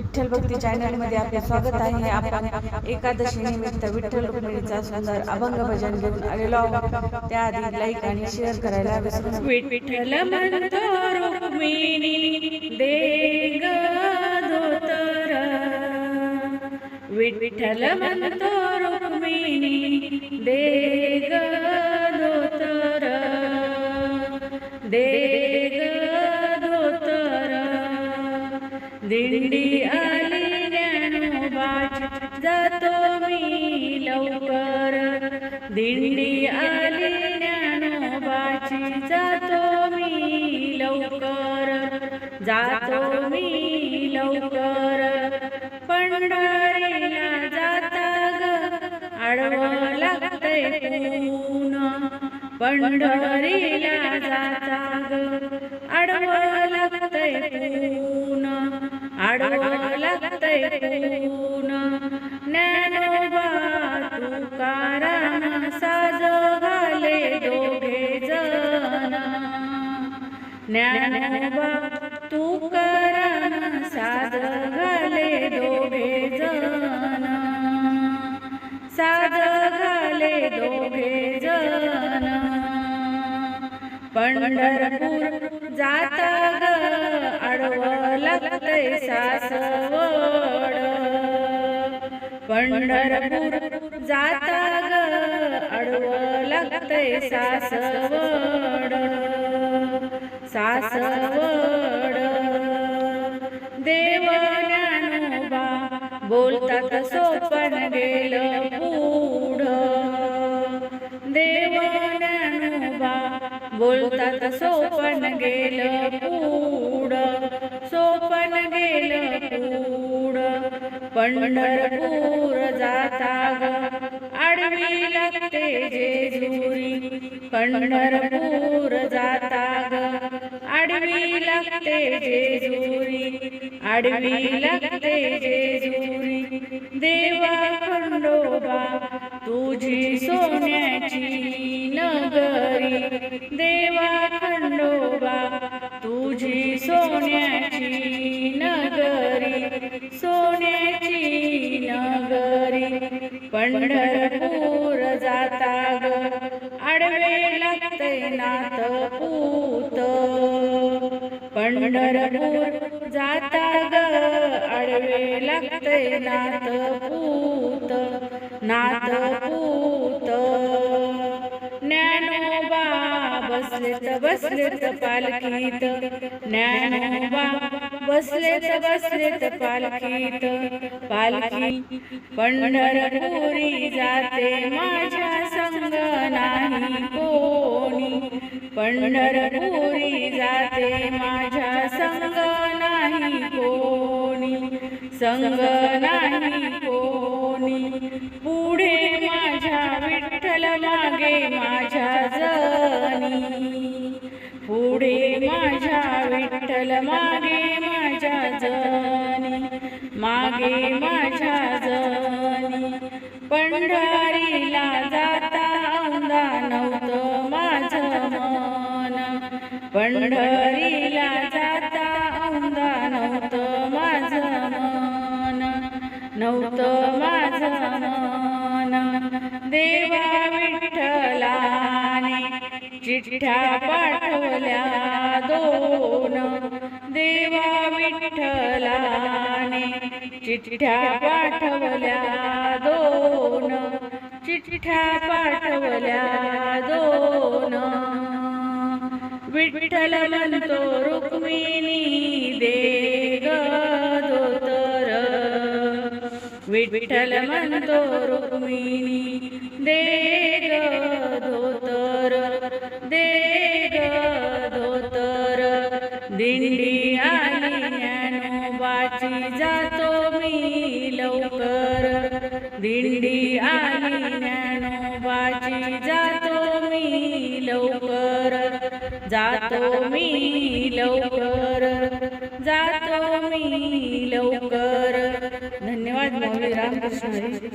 विठ्ठल भक्ती चॅनलमध्ये आपले स्वागत आहे. आपण एकादशी निमित्त विठ्ठल रुक्मिणीचा सुंदर अभंग भजन घेऊन आलेलो आहोत. त्याआधी लाईक आणि शेअर करायला विसरू नका. विठ्ठल म्हणतो रुक्मिणी दे ग धोतर. विठ्ठल म्हणतो रुक्मिणी दे ग धोतर. दे ग दिंडी आली ज्ञानोबाची जातो मी लवकर. दिंडी आली ज्ञानोबाची जातो मी लवकर. जातो मी लवकर. पंढरीला जाता ग आडवं लागतंय ऊन. पंढरीला तुकाराम साज घाले दोघे जण. ज्ञानोबा तुकाराम साज घाले दोघे जण. साज घाले दोघे जण. पंढरपूर जाता ग आडवं लागतंय सासवड. पंढरपूर जाता ग आडवं लागतंय सासवड. सासवड. देव ज्ञानोबा बोलतात सोपन गेलं पुढं. देव ज्ञानोबा बोलतात सोपन गेलं पुढं. सोपन गेलं पुढं. पंढरपूर जाता आडवी लागते जेजुरी. पंढरपूर जाता ग आडवी लागते जेजुरी. आडवी लागते जेजुरी. देवा खंडोबा तुझी सोन्याची नगरी. देवा खंडोबा तुझी सोन्याची नगरी. पंढरपूर जाता ग आडवे लागतंय नाथ पूत. पंढरपूर जाता ग आडवे लागतंय नाथ पूत. नाथ पूत. बसलेत बसलेत पालखीत. ज्ञानोबा बसलेत बसलेत पालखीत. पालखी पंढरपुरी जाते माझ्या संग नाही कोणी. पंढरपुरी जाते माझ्या संग नाही कोणी. संग नाही कोणी. मागे माझ्या जनी मागे माझ्या जनी. पंढरीला जाता औंदा नव्हतं माझं मन. पंढरीला जाता औंदा नव्हतं माझं मन. नव्हतं माझं मन. देवा विठ्ठलाने चिठ्ठ्या पाठवल्या चिठ्ठ्या पाठवल्या दोन. चिठ्ठ्या पाठवल्या दोन. विठ्ठल म्हणतो रुक्मिणी दे दोतर धोतर. विठ्ठल म्हणतो रुक्मिणी दे दोतर धोतर. दे दोतर धोतर. दिंडी दिंडी आणि ज्ञानोबाची जातो मी लवकर. जातो मी लवकर. जातो मी लवकर. धन्यवाद मौली रामकृष्ण